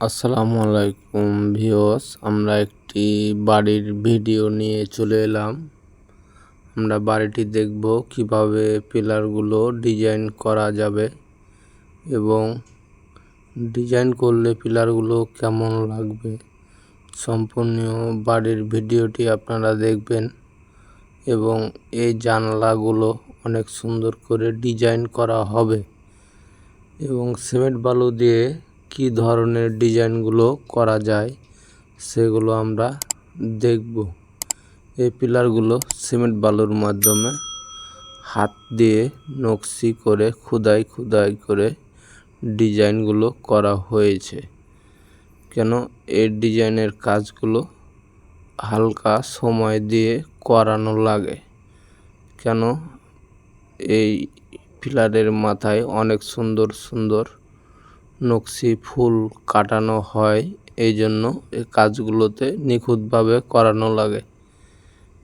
আসসালামু আলাইকুম ভিওস আমরা একটি বাড়ির ভিডিও নিয়ে চলে এলাম। আমরা বাড়িটি দেখব কীভাবে পিলারগুলো ডিজাইন করা যাবে এবং ডিজাইন করলে পিলারগুলো কেমন লাগবে। সম্পূর্ণ বাড়ির ভিডিওটি আপনারা দেখবেন এবং এই জানলাগুলো অনেক সুন্দর করে ডিজাইন করা হবে এবং সিমেন্ট বালু দিয়ে কি ধরনের ডিজাইনগুলো করা যায় সেগুলো আমরা দেখব। এই পিলারগুলো সিমেন্ট বালুর মাধ্যমে হাত দিয়ে নকশি করে খুদাই খুদাই করে ডিজাইনগুলো করা হয়েছে। কেন এই ডিজাইনের কাজগুলো হালকা সময় দিয়ে করানো লাগে? কেন এই পিলারের মাথায় অনেক সুন্দর সুন্দর নকশি ফুল কাটানো হয় এই জন্য এই কাজগুলোতে নিখুঁতভাবে করানো লাগে।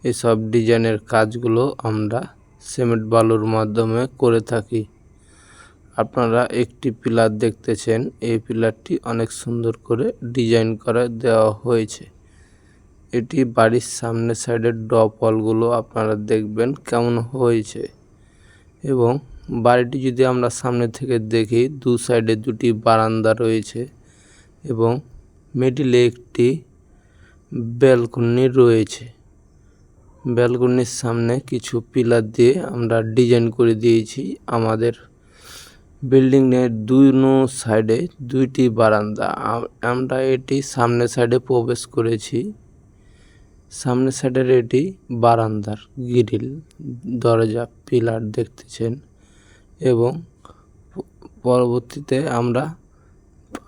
এসব ডিজাইনের কাজগুলো আমরা সিমেন্ট বালুর মাধ্যমে করে থাকি। আপনারা একটি পিলার দেখতেছেন, এই পিলারটি অনেক সুন্দর করে ডিজাইন করে দেওয়া হয়েছে। এটি বাড়ির সামনে সাইডের ডপলগুলো আপনারা দেখবেন কেমন হয়েছে এবং বাড়িটি যদি আমরা সামনে থেকে দেখি, দু সাইডে দুটি বারান্দা রয়েছে এবং মিডিলে একটি ব্যালকনি রয়েছে। ব্যালকনির সামনে কিছু পিলার দিয়ে আমরা ডিজাইন করে দিয়েছি। আমাদের বিল্ডিংয়ের দুই সাইডে দুইটি বারান্দা। আমরা এটি সামনে সাইডে প্রবেশ করেছি। সামনে সাইডের এটি বারান্দার গ্রিল। দরজা, পিলার দেখতেছেন। এবং পরবর্তীতে আমরা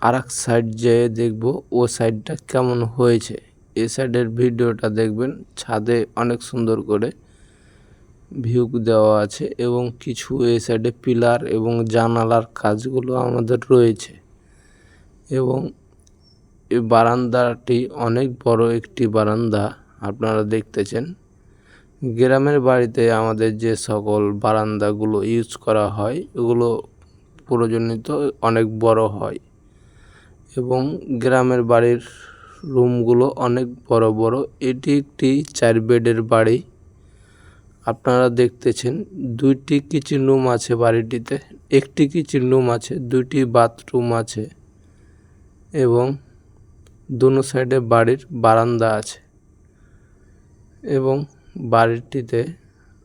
আর এক সাইড যেয়ে দেখব ও সাইডটা কেমন হয়েছে। এ সাইডের ভিডিওটা দেখবেন, ছাদে অনেক সুন্দর করে ভিউ দেওয়া আছে এবং কিছু এ সাইডে পিলার এবং জানালার কাজগুলো আমাদের রয়েছে। এবং এই বারান্দাটি অনেক বড় একটি বারান্দা, আপনারা দেখতেছেন। গ্রামের বাড়িতে আমাদের যে সকল বারান্দাগুলো ইউজ করা হয়, এগুলো প্রয়োজনিত অনেক বড় হয়। এবং গ্রামের বাড়ির রুমগুলো অনেক বড় বড়। এটি একটি চার বেডের বাড়ি। আপনারা দেখতেছেন দুইটি কিচেন রুম আছে বাড়িটিতে, একটি কিচেন রুম আছে, দুইটি বাথরুম আছে এবং দুনো সাইডে বাড়ির বারান্দা আছে। এবং বাড়িটিতে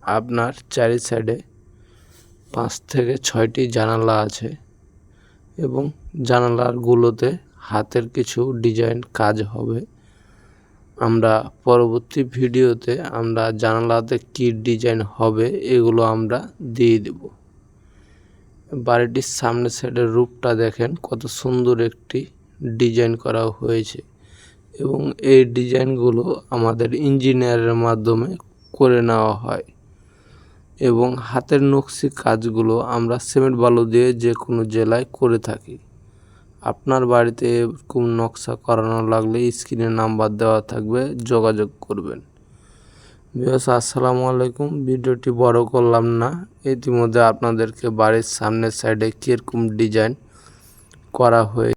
আপনার চারি সাইডে পাঁচ থেকে ছয়টি জানালা আছে এবং জানালারগুলোতে হাতের কিছু ডিজাইন কাজ হবে। আমরা পরবর্তী ভিডিওতে আমরা জানালাতে কী ডিজাইন হবে এগুলো আমরা দিয়ে দেব। বাড়িটির সামনে সাইডের রূপটা দেখেন, কত সুন্দর একটি ডিজাইন করা হয়েছে। এবং এই ডিজাইনগুলো আমাদের ইঞ্জিনিয়ারের মাধ্যমে করে নেওয়া হয়। এবং হাতের নকশি কাজগুলো আমরা সিমেন্ট বালু দিয়ে যে কোনো জেলায় করে থাকি। আপনার বাড়িতে এরকম নকশা করানো লাগলে স্ক্রিনে নাম্বার দেওয়া থাকবে, যোগাযোগ করবেন। বিয়স আসসালামু আলাইকুম। ভিডিওটি বড় করলাম না, ইতিমধ্যে আপনাদেরকে বাড়ির সামনের সাইডে কীরকম ডিজাইন করা হয়ে